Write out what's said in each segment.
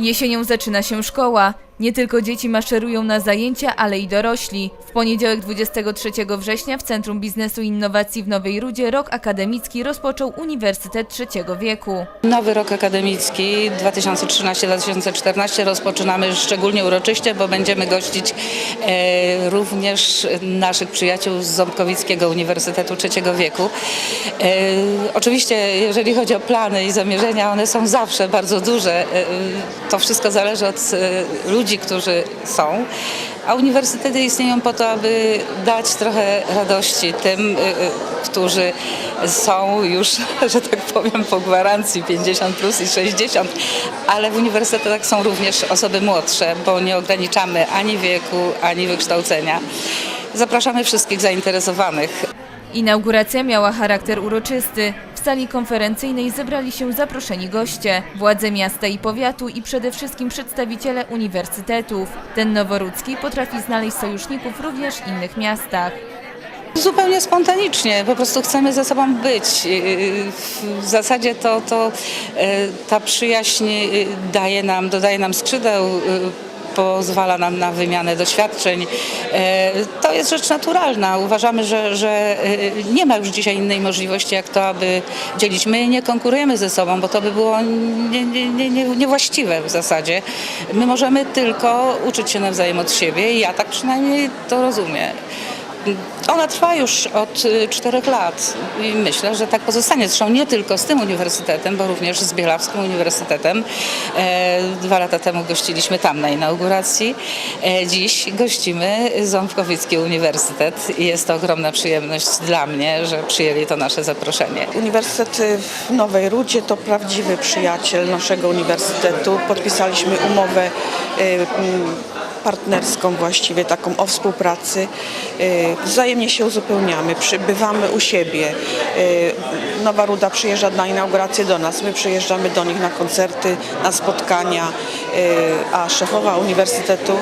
Jesienią zaczyna się szkoła. Nie tylko dzieci maszerują na zajęcia, ale i dorośli. W poniedziałek 23 września w Centrum Biznesu i Innowacji w Nowej Rudzie rok akademicki rozpoczął Uniwersytet Trzeciego Wieku. Nowy rok akademicki 2013-2014 rozpoczynamy szczególnie uroczyście, bo będziemy gościć e, również naszych przyjaciół z Ząbkowickiego Uniwersytetu Trzeciego Wieku. E, oczywiście, jeżeli chodzi o plany i zamierzenia, one są zawsze bardzo duże. E, to wszystko zależy od e, ludzi, którzy są. A uniwersytety istnieją po to, aby dać trochę radości tym, y, y, którzy są już, że tak powiem, po gwarancji 50 plus i 60, ale w uniwersytetach są również osoby młodsze, bo nie ograniczamy ani wieku, ani wykształcenia. Zapraszamy wszystkich zainteresowanych. Inauguracja miała charakter uroczysty. Sali konferencyjnej zebrali się zaproszeni goście, władze miasta i powiatu i przede wszystkim przedstawiciele uniwersytetów. Ten noworudzki potrafi znaleźć sojuszników również w innych miastach. Zupełnie spontanicznie, po prostu chcemy ze sobą być. Yy, W zasadzie to, to yy, ta przyjaźń daje nam, dodaje nam skrzydeł, pozwala nam na wymianę doświadczeń. Yy, To jest rzecz naturalna. Uważamy, że, że yy, nie ma już dzisiaj innej możliwości, jak to, aby dzielić. My nie konkurujemy ze sobą, bo to by było nie, nie, nie, niewłaściwe w zasadzie. My możemy tylko uczyć się nawzajem od siebie i ja tak przynajmniej to rozumiem. Ona trwa już od y, czterech lat i myślę, że tak pozostanie. Zresztą nie tylko z tym uniwersytetem, bo również z Bielawskim Uniwersytetem. E, Dwa lata temu gościliśmy tam na inauguracji. E, Dziś gościmy Ząbkowicki Uniwersytet i jest to ogromna przyjemność dla mnie, że przyjęli to nasze zaproszenie. Uniwersytet w Nowej Rudzie to prawdziwy przyjaciel naszego uniwersytetu. Podpisaliśmy umowę y, partnerską właściwie, taką o współpracy. Y, Wzajemnie się uzupełniamy, przybywamy u siebie. Y, Nowa Ruda przyjeżdża na inaugurację do nas, my przyjeżdżamy do nich na koncerty, na spotkania, y, a szefowa uniwersytetu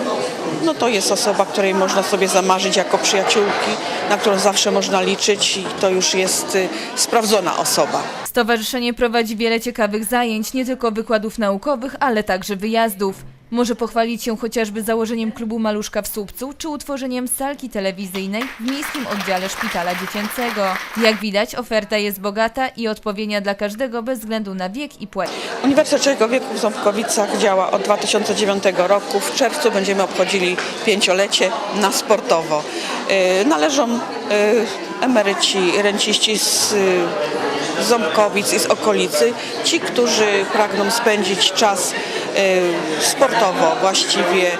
no to jest osoba, której można sobie zamarzyć jako przyjaciółki, na którą zawsze można liczyć i to już jest sprawdzona osoba. Stowarzyszenie prowadzi wiele ciekawych zajęć, nie tylko wykładów naukowych, ale także wyjazdów. Może pochwalić się chociażby założeniem klubu Maluszka w Słupcu czy utworzeniem salki telewizyjnej w Miejskim Oddziale Szpitala Dziecięcego. Jak widać, oferta jest bogata i odpowiednia dla każdego bez względu na wiek i płeć. Uniwersytet Trzeciego Wieku w Ząbkowicach działa od 2009 roku. W czerwcu będziemy obchodzili pięciolecie na sportowo. Y, Należą y, emeryci, renciści z y, Ząbkowic i z okolicy, ci, którzy pragną spędzić czas sportowo właściwie, y,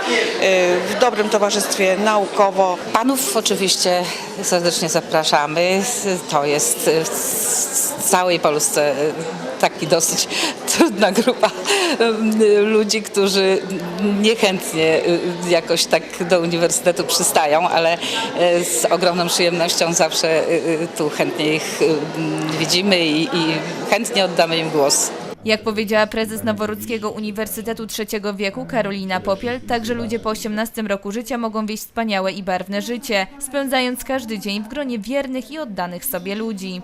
w dobrym towarzystwie, naukowo. Panów oczywiście serdecznie zapraszamy. To jest w całej Polsce taki dosyć trudna grupa ludzi, którzy niechętnie jakoś tak do uniwersytetu przystają, ale z ogromną przyjemnością zawsze tu chętnie ich widzimy i, i chętnie oddamy im głos. Jak powiedziała prezes Noworudzkiego Uniwersytetu Trzeciego Wieku Karolina Popiel, także ludzie po 18 roku życia mogą wieść wspaniałe i barwne życie, spędzając każdy dzień w gronie wiernych i oddanych sobie ludzi.